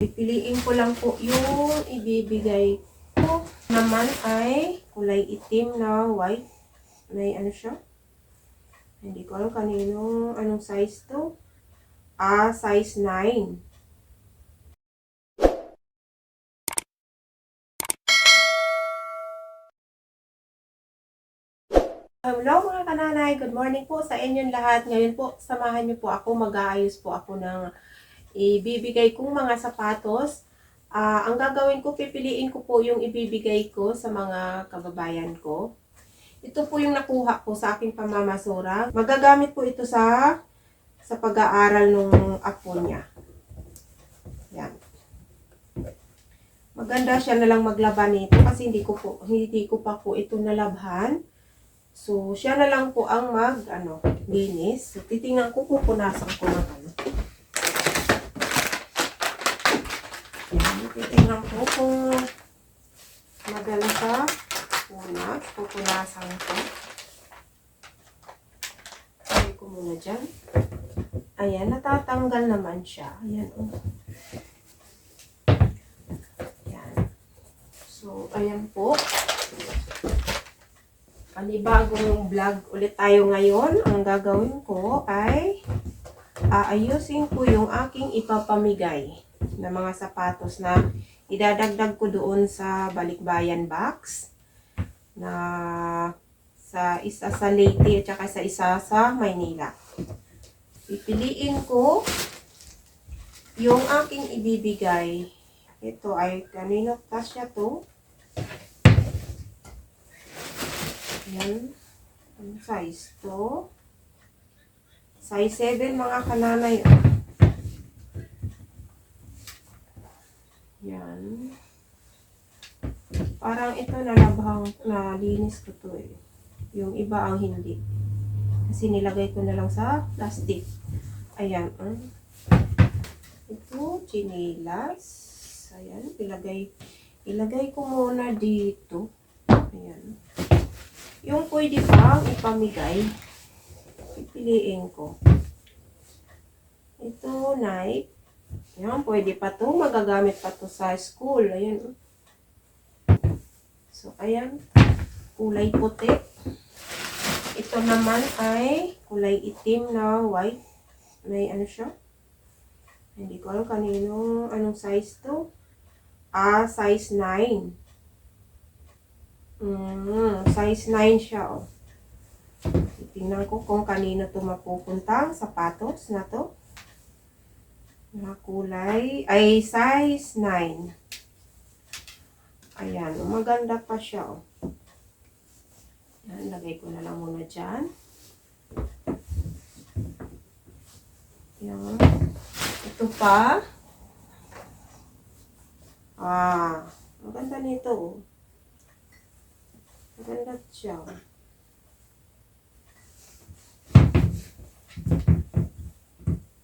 Pipiliin ko lang po yung ibibigay ko. Naman ay kulay itim na white. May ano siya? Hindi ko alam kanino, anong size to. Ah, size 9. Hello mga kananay, good morning po sa inyong lahat. Ngayon po, samahan niyo po ako, mag-aayos po ako ng ibibigay kong mga sapatos. Ah, ang gagawin ko, pipiliin ko po yung ibibigay ko sa mga kababayan ko. Ito po yung nakuha ko sa aking pamamasura. Magagamit po ito sa sa pag-aaral ng apo niya. Yan. Maganda siya na lang maglaban nito kasi hindi ko po hindi ko pa po ito nalabhan. So, siya na lang po ang mag, ano, linis. So, titingnan ko, pupunasan ko ng ano. Yan, titingnan ko kung madala sa punas. Pupunasan ko. Sabi ko muna dyan. Ayan, natatanggal naman siya. Ayan, oh. Ayan. So, ayan po panibagong vlog ulit tayo ngayon. Ang gagawin ko ay aayusin ko yung aking ipapamigay na mga sapatos na idadagdag ko doon sa balikbayan box na sa isa sa Leyte at saka sa isa sa Maynila. Pipiliin ko yung aking ibibigay. Ito ay kanino kasya to? Yan. Ang size to. Size 7 mga kananay. oh. Yan. Parang ito nalabhang nalinis ko to eh. Yung iba ang hindi. Kasi nilagay ko na lang sa plastic. Ayan. ah. Ito, chinelas. Ayan, ilagay ilagay ko muna dito. Ayan. Yung pwede pang ipamigay, pipiliin ko. Ito, knife. Yan, pwede pa to. Magagamit pa to sa school. Ayan. oh. So, ayan. Kulay puti. Ito naman ay kulay itim na white. May ano siya? Hindi ko alam kanino, anong size to. Ah, size 9. Mm, size 9 siya, oh. Tingnan ko kung kanino to mapupuntang sapatos na to. Na kulay, ay size 9. Ayan, oh, maganda pa siya, oh. Yan, lagay ko na lang muna dyan. Yan. Ito pa. Ah, maganda nito, oh. Maganda siya.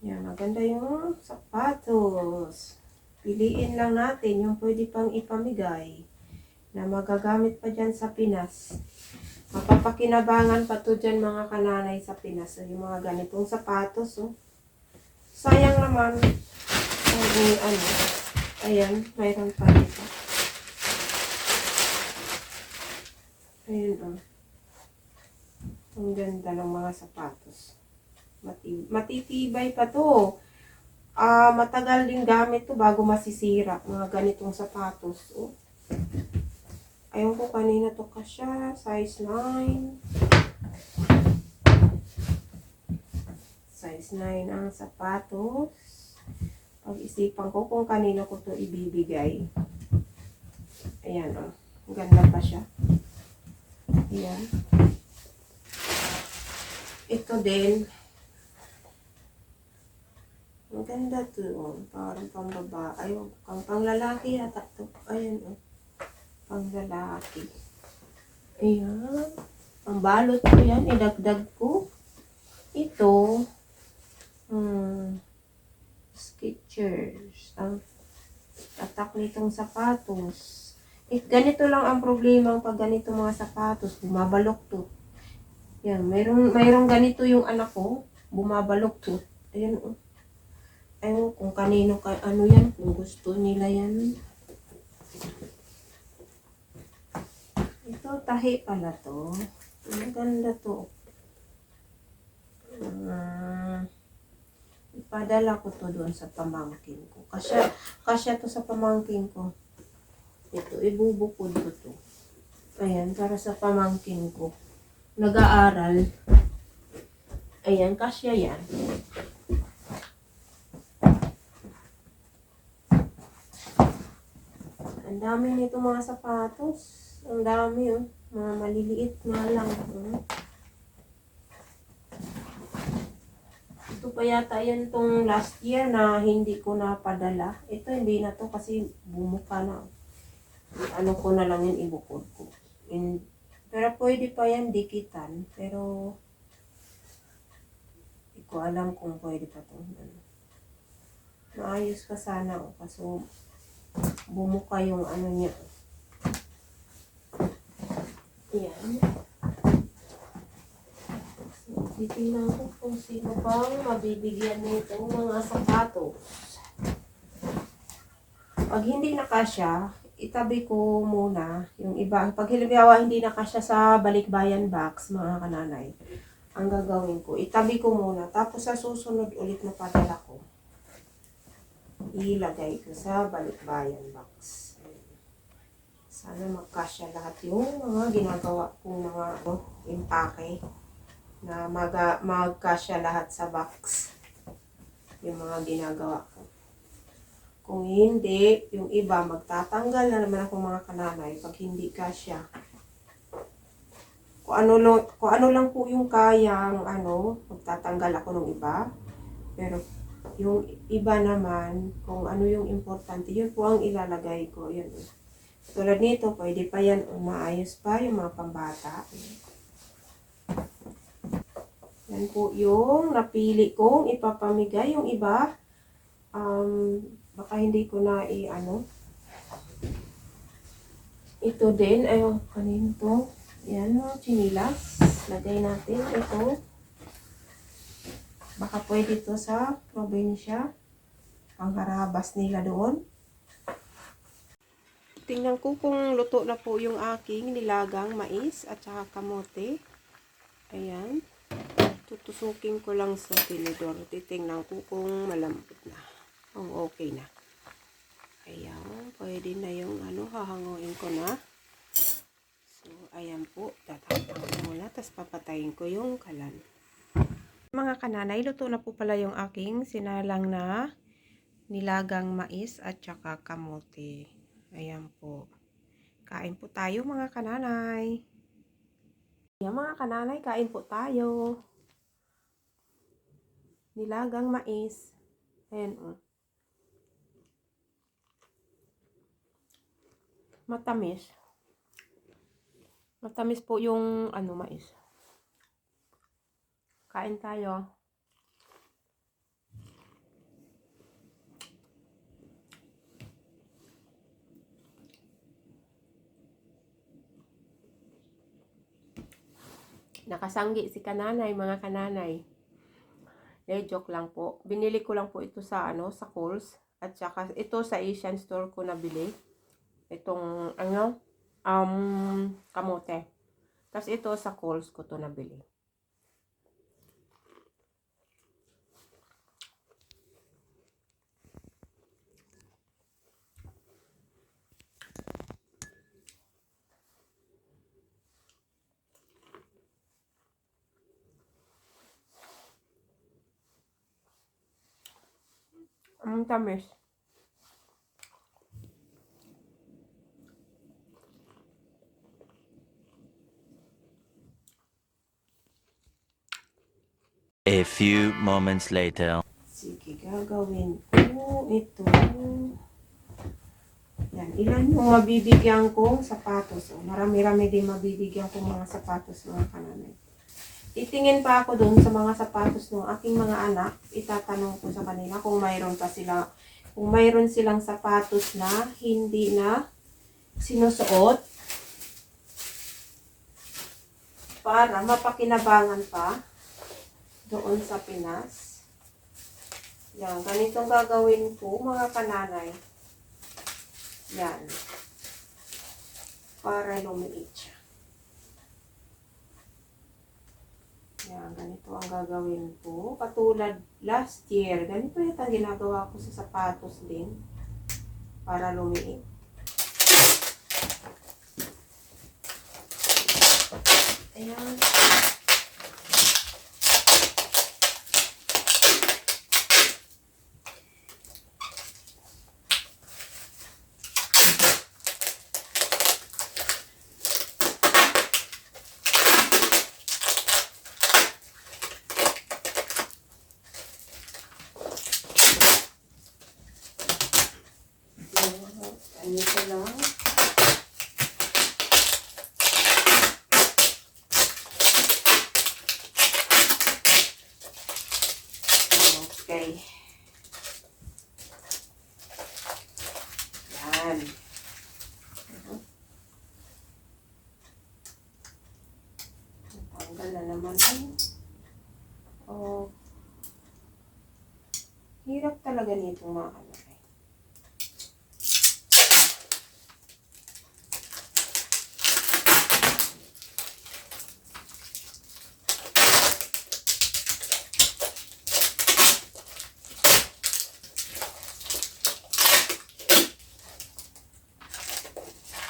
Yan, maganda yung sapatos. Piliin lang natin yung pwede pang ipamigay na magagamit pa dyan sa Pinas. Mapapakinabangan pa to dyan mga kananay sa Pinas. So, yung mga ganitong sapatos, oh. Sayang naman. Ay, ano. Ayan, mayroon pa dito. Ayan, oh. Ang ganda ng mga sapatos. Mati matitibay pa to. Ah, matagal din gamit to bago masisira. Mga ganitong sapatos. Oh. Ayun ko kanina to kasya. Size 9. Size 9 ang sapatos. Pag-isipan ko kung kanino ko to ibibigay. Ayan, oh. Ang ganda pa siya. Ayan. Ito din. Ang ganda to. Oh. Parang pang baba. Ay, pang pang lalaki yata to. Ayan, oh. Pang lalaki. Ayan. Ang balot ko yan. Idagdag ko. Ito. Hmm. Skechers. Ang tatak nitong sapatos. Eh, ganito lang ang problema pag ganito mga sapatos. Bumabalok to. Yan, mayroong, mayroong ganito yung anak ko. Bumabalok to. Ayan, oh. Ewan kung kanino, ka, ano yan, kung gusto nila yan. Ito, tahi pala to. Ang ganda to. Ah, ipadala ko to doon sa pamangkin ko. Kasya, kasya to sa pamangkin ko. Ito, ibubukod ko to. Ayan, para sa pamangkin ko. Nag-aaral. Ayan, kasya yan. Ang dami nito mga sapatos. Ang dami oh. Mga maliliit nga lang. Oh. Ito pa yata yan tong last year na hindi ko napadala. Ito hindi na to kasi bumuka na. Ano ko na lang yun ibukod ko. In, pero pwede pa yan dikitan. Pero hindi ko alam kung pwede pa to. Ano. Maayos ka sana. Oh, kaso bumuka yung ano niya. Yan. So, ko kung sino bang mabibigyan nito mga sapatos. Pag hindi nakasya, itabi ko muna yung iba. Pag halimbawa hindi nakasya sa balikbayan box, mga kananay, ang gagawin ko, itabi ko muna. Tapos sa susunod ulit na padala ko, ilagay ko sa balikbayan box. Sana magkasya lahat yung mga ginagawa kong mga oh, impake na maga, magkasya lahat sa box yung mga ginagawa ko. Kung hindi, yung iba magtatanggal na naman ako mga kananay pag hindi kasya. Kung ano, lang, kung ano lang po yung kayang ano, magtatanggal ako ng iba. Pero yung iba naman, kung ano yung importante, yun po ang ilalagay ko. Yun. Tulad nito, pwede pa yan, o maayos pa yung mga pambata. Yan po yung napili kong ipapamigay. Yung iba, um, baka hindi ko na i-ano. Ito din, ayun, kanino to? Yan, chinilas. Lagay natin ito. Baka pwede to sa probinsya. Ang harabas nila doon. Tingnan ko kung luto na po yung aking nilagang mais at saka kamote. Ayan. Tutusukin ko lang sa tinidor. Titingnan ko kung malambot na. Kung okay na. Ayan. Pwede na yung ano, hahanguin ko na. So, ayan po. Tatapang ko muna. Tapos papatayin ko yung kalan. Mga kananay, luto na po pala yung aking sinalang na nilagang mais at saka kamote. Ayan po. Kain po tayo mga kananay. Ayan mga kananay, kain po tayo. Nilagang mais. Ayan o. Matamis. Matamis po yung ano mais. Kain tayo. Nakasanggi si kananay, mga kananay. Eh, joke lang po. Binili ko lang po ito sa ano, sa Kohl's. At saka ito sa Asian store ko nabili. Itong ano, um, kamote. Tapos ito sa Kohl's ko to nabili. Ang tamis. A few moments later. Sige, gagawin ko ito. Yan, ilan yung mabibigyan kong sapatos. Marami-rami din mabibigyan kong mga sapatos mga kananay. Titingin pa ako doon sa mga sapatos ng aking mga anak. Itatanong ko sa kanila kung mayroon pa sila, kung mayroon silang sapatos na hindi na sinusuot para mapakinabangan pa doon sa Pinas. Yan, ganitong gagawin ko mga kananay. Yan. Para lumiit siya. Yan, ganito ang gagawin ko. Katulad last year, ganito ang ginagawa ko sa sapatos din. Para lumiit. Ayan. Ko lang. Okay. Yan. Natanggal na naman. Ay. Oh. Hirap talaga nito mga ano eh.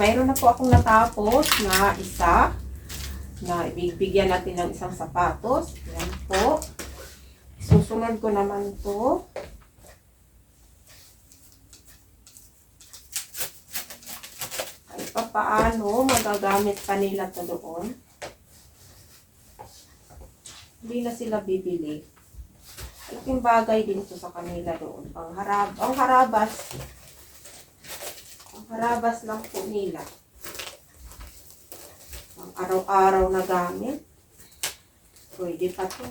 Mayroon na po akong natapos na isa na ibibigyan natin ng isang sapatos. Yan po. Susunod ko naman to. Pa paano, magagamit pa nila to doon. Hindi na sila bibili. Malaking bagay din to sa kanila doon. Ang, harab ang harabas, harabas lang po nila. Ang araw-araw na gamit. Pwede pa to.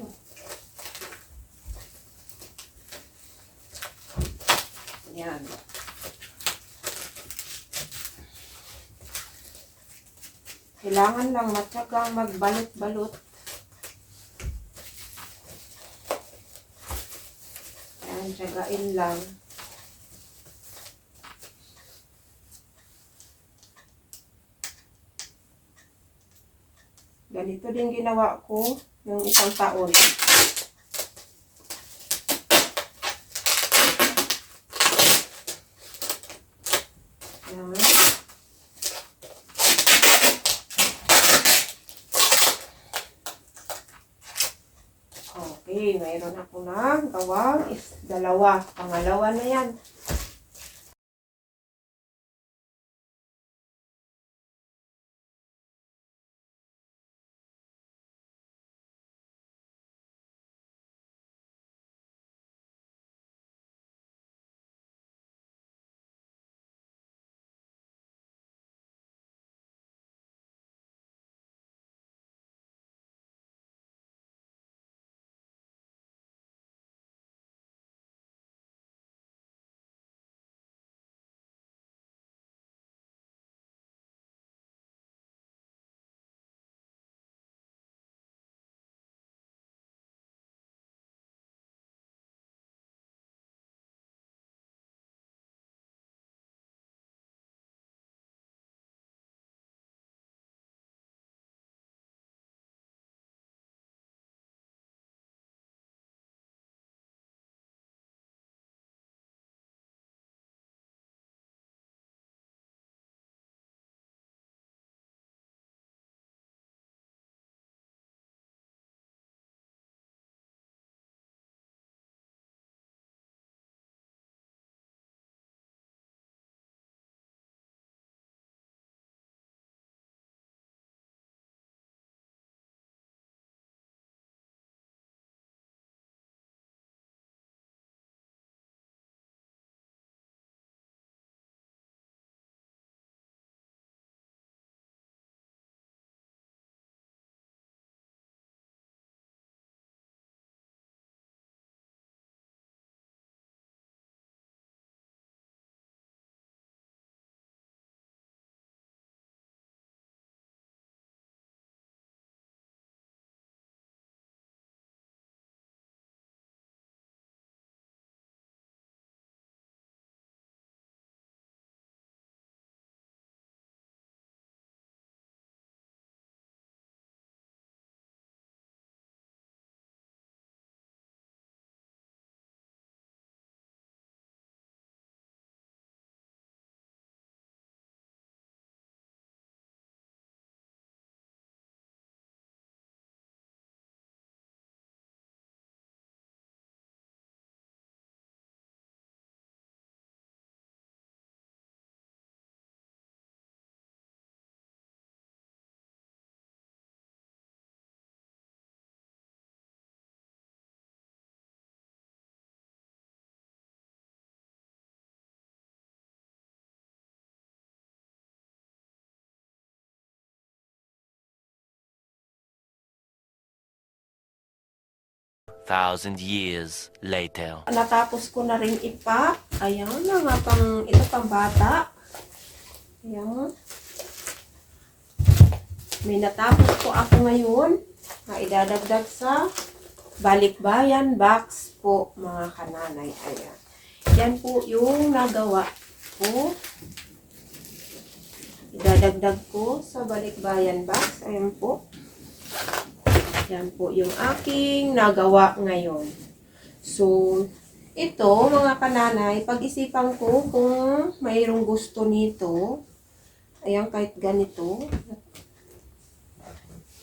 Yan. Kailangan lang matyagang magbalot-balot. Yan, tiyagain lang. Ganito din ginawa ko yung isang taon. Okay, mayroon ako na gawang is dalawa. Pangalawa na yan. 2,000 years later. Natapos ko na rin ipa. Ayan, mga pang, ito pang bata. Ayan. May natapos ko ako ngayon na idadagdag sa balikbayan box po mga kananay. Ayan. Yan po yung nagawa ko. Idadagdag ko sa balikbayan box. Ayan po. Yan po yung aking nagawa ngayon. So, ito mga kananay, pag-isipan ko kung mayroong gusto nito. Ayan, kahit ganito.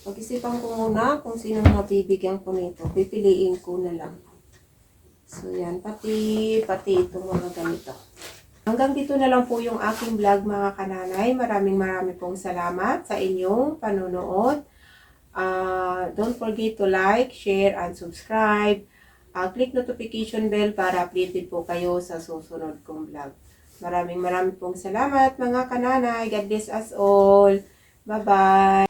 Pag-isipan ko muna kung sino mabibigyan ko nito. Pipiliin ko na lang. So, yan. Pati, pati itong mga ganito. Hanggang dito na lang po yung aking vlog mga kananay. Maraming maraming pong salamat sa inyong panonood. Ah, don't forget to like, share, and subscribe. Ah, click notification bell para updated po kayo sa susunod kong vlog. Maraming maraming pong salamat mga kananay. God bless us all. Bye-bye.